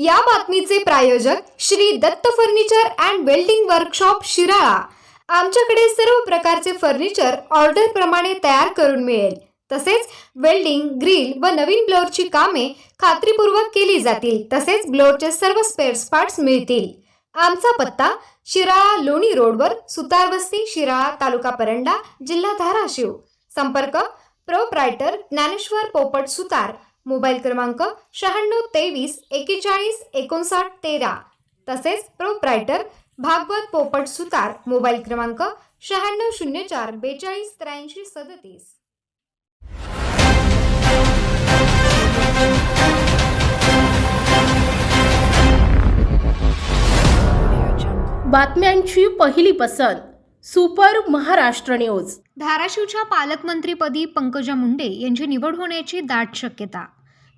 या बातमीचे प्रायोजक Shri Datta furniture and welding workshop Shirala. आमच्याकडे सर्व प्रकारचे फर्निचर ऑर्डर प्रमाणे तयार करून मिळेल. तसेच वेल्डिंग ग्रिल व नवीन ब्लोअरची कामे खात्रीपूर्वक केली जातील. तसेच ब्लोअरचे सर्व स्पेअर्स पार्ट्स मिळतील. आमचा पत्ता शिराळा लोणी रोडवर सुतारवस्ती शिराळा तालुका परंडा जिल्हा धाराशिव. संपर्क प्रोप्रायटर ज्ञानेश्वर पोपट सुतार. मोबाईल क्रमांक शहाण्णव तेवीस एकेचाळीस एकोणसाठ तेरा. तसेच प्रोप्रायटर भागवत पोपट सुतार मोबाईल क्रमांक शहाण्णव शून्य चार बेचाळीस त्र्याऐंशी सदतीस. बातम्यांची पहिली पसंत सुपर महाराष्ट्र न्यूज. धाराशिवच्या पालकमंत्रीपदी पंकजा मुंडे यांची निवड होण्याची दाट शक्यता.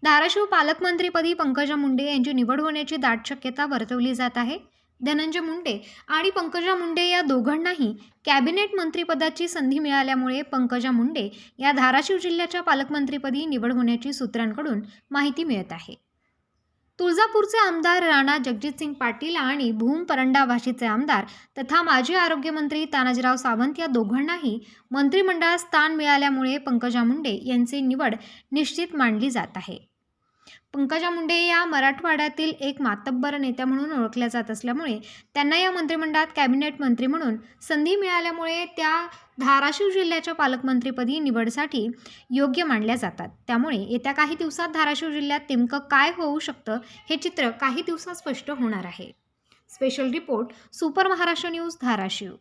धाराशिव पालकमंत्रीपदी पंकजा मुंडे यांची निवड होण्याची दाट शक्यता वर्तवली जात आहे. धनंजय मुंडे आणि पंकजा मुंडे या दोघांनाही कॅबिनेट मंत्रीपदाची संधी मिळाल्यामुळे पंकजा मुंडे या धाराशिव जिल्ह्याच्या पालकमंत्रीपदी निवड होण्याची सूत्रांकडून माहिती मिळत आहे. तुळजापूरचे आमदार राणा जगजितसिंग पाटील आणि भूम परंडा भाषेचे आमदार तथा माजी आरोग्यमंत्री तानाजीराव सावंत या दोघांनाही मंत्रिमंडळात स्थान मिळाल्यामुळे पंकजा मुंडे यांची निवड निश्चित मानली जात आहे. पंकजा मुंडे या मराठवाड्यातील एक मातब्बर नेत्या म्हणून ओळखल्या जात असल्यामुळे त्यांना या मंत्रिमंडळात कॅबिनेट मंत्री म्हणून संधी मिळाल्यामुळे त्या धाराशिव जिल्ह्याच्या पालकमंत्रीपदी निवडसाठी योग्य मानल्या जातात. त्यामुळे येत्या काही दिवसात धाराशिव जिल्ह्यात नेमकं काय होऊ शकतं हे चित्र काही दिवसात स्पष्ट होणार आहे. Special report super Maharashtra news Dharashiv.